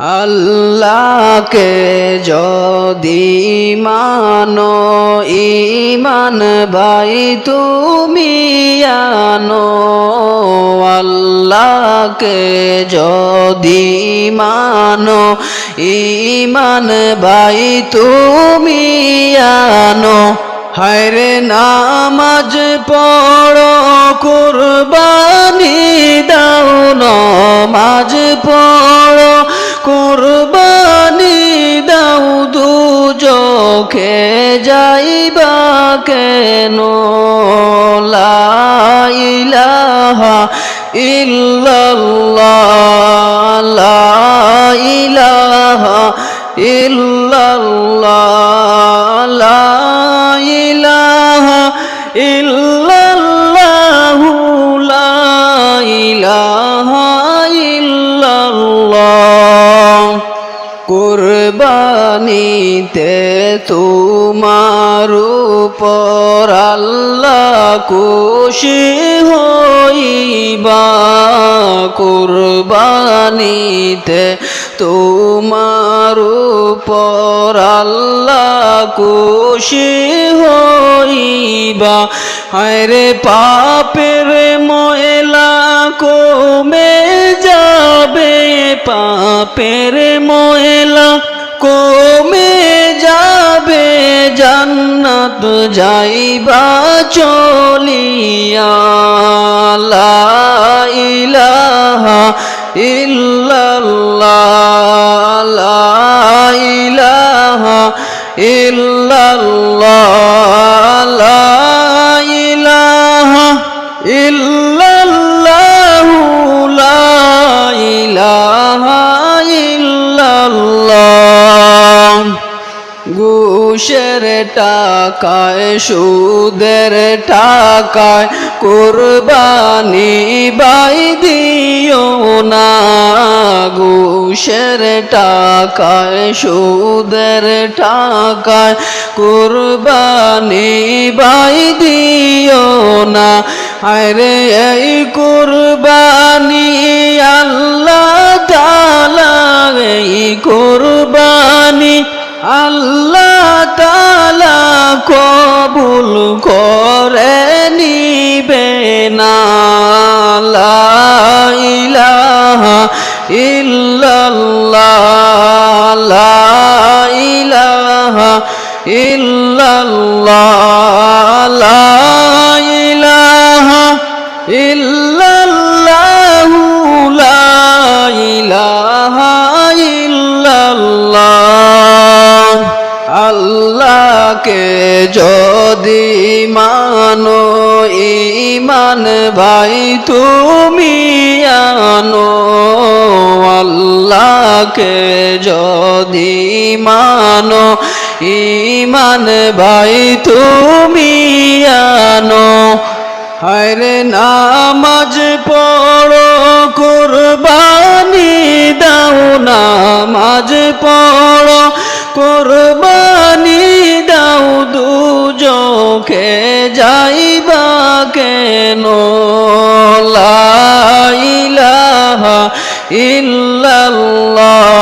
আল্লাহকে যদি মানো ইমান ভাই তুমি আনো। আল্লাহকে যদি মানো ইমান ভাই তুমি আনো। হায়রে নামাজ পড়ো, কুরবানি দাও, নমাজ পড়ো কুরবানি দাও দু চোখে যাইবা কেন? কুরবানিতে তোমার উপর আল্লাহ খুশি হইবা। কুরবানিতে তোমার উপর আল্লাহ খুশি হইবা। আরে পাপের ময়লা কমে যাবে পাপের ময়লা। কমে যাবে জান্নাত, যাইবা চলিয়া। লা ইলাহা ইল্লাল্লাহ, লা ইলাহা ইল্লাল্লাহ। ঘুষের টাকায়, সুদের টাকায় কোরবানি বাই দিও না। ঘুষের টাকায়, সুদের টাকায় কোরবানি বাই দিও না। আরে এই কোরবানি আল্লাহ তালা কবুল করে নিবে না। ইলাহা ইল্লাল্লাহ। ইলাহা ইল্লাল্লাহ। আল্লাহকে যদি মানো ইমান ভাই, তুমি আনো আল্লাহকে যদি মানো ইমান ভাই, তুমি আনো। হায়রে নামাজ পড়ো মুখে যাইবা কেন? লাইলাহা ইল্লাল্লাহ।